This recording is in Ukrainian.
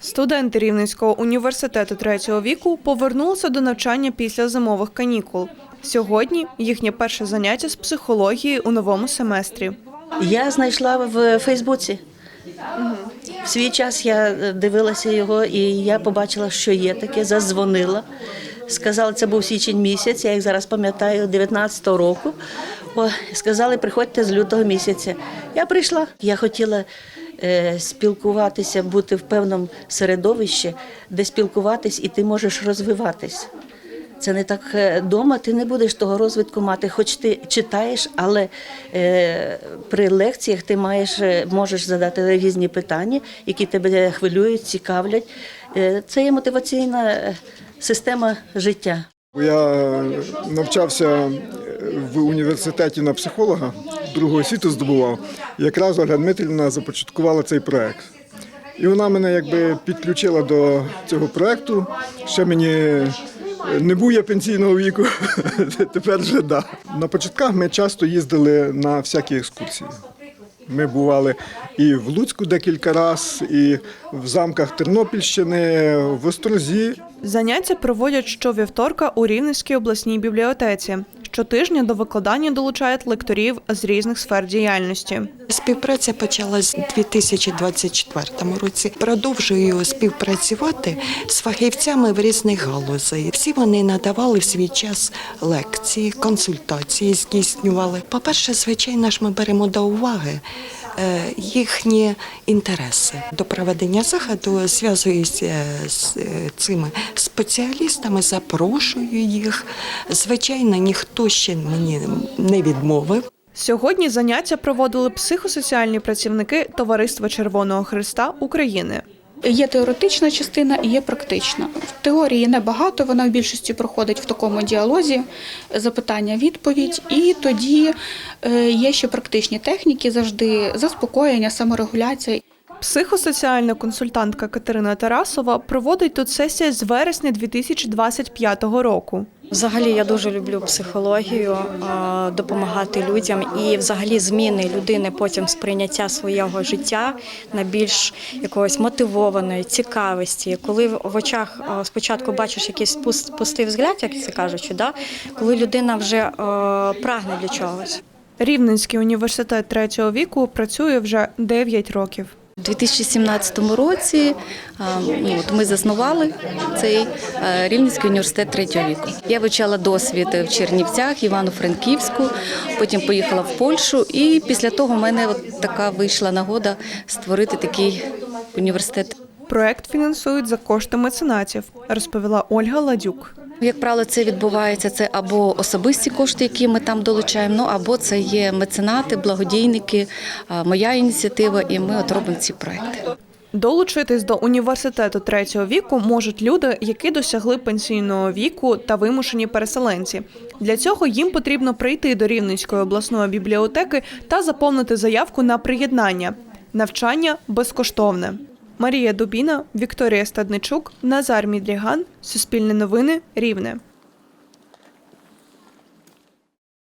Студенти Рівненського університету третього віку повернулися до навчання після зимових канікул. Сьогодні їхнє перше заняття з психології у новому семестрі. Я знайшла в Фейсбуці. В свій час я дивилася його, і я побачила, що є таке, зазвонила. Сказали, це був січень місяць, я їх зараз пам'ятаю, 19-го року. О, сказали, приходьте з лютого місяця. Я прийшла. Я хотіла спілкуватися, бути в певному середовищі, де спілкуватись, і ти можеш розвиватись. Це не так вдома, ти не будеш того розвитку мати, хоч ти читаєш, але е, при лекціях ти маєш, е, можеш задати різні питання, які тебе хвилюють, цікавлять. Е, це є мотиваційна е, система життя. Я е, навчався е, в університеті на психолога, другого світу здобував. Якраз Ольга Дмитрівна започаткувала цей проект. І вона мене якби підключила до цього проекту. Ще мені не був я пенсійного віку, тепер вже да. На початках ми часто їздили на всякі екскурсії. Ми бували і в Луцьку декілька разів, і в замках Тернопільщини, в Острозі. Заняття проводять щовівторка у Рівненській обласній бібліотеці. Щотижня до викладання долучають лекторів з різних сфер діяльності. Співпраця почалась у 2024 році. Продовжую співпрацювати з фахівцями в різних галузях. Всі вони надавали в свій час лекції, консультації здійснювали. По-перше, звичайно ж, ми беремо до уваги. Е, Їхні інтереси до проведення заходу зв'язуюся з е, цими спеціалістами, запрошую їх. Звичайно, ніхто ще мені не відмовив. Сьогодні заняття проводили психосоціальні працівники Товариства Червоного Христа України. Є теоретична частина і є практична. В Теорії небагато, вона в більшості проходить в такому діалозі, запитання-відповідь. І тоді е, є ще практичні техніки, завжди заспокоєння, саморегуляція. Психосоціальна консультантка Катерина Тарасова проводить тут сесія з вересня 2025 року. Взагалі я дуже люблю психологію, допомагати людям і взагалі зміни людини потім сприйняття свого життя на більш якогось мотивованої цікавості. Коли в очах спочатку бачиш якийсь пуст- пустий взгляд, як це кажучи, да? коли людина вже прагне для чогось. Рівненський університет третього віку працює вже 9 років. У 2017 році ну, ми заснували цей е, Рівненський університет третього віку. Я вивчала досвід в Чернівцях, Івано-Франківську, потім поїхала в Польщу, і після того в мене така вийшла нагода створити такий університет. Проект фінансують за кошти меценатів, розповіла Ольга Ладюк. Як правило, це відбувається це або особисті кошти, які ми там долучаємо, ну або це є меценати, благодійники, моя ініціатива, і ми от робимо ці проекти. Долучитись до університету третього віку можуть люди, які досягли пенсійного віку та вимушені переселенці. Для цього їм потрібно прийти до Рівненської обласної бібліотеки та заповнити заявку на приєднання. Навчання безкоштовне. Марія Дубіна, Вікторія Стадничук, Назар Мідріган. Суспільне новини. Рівне.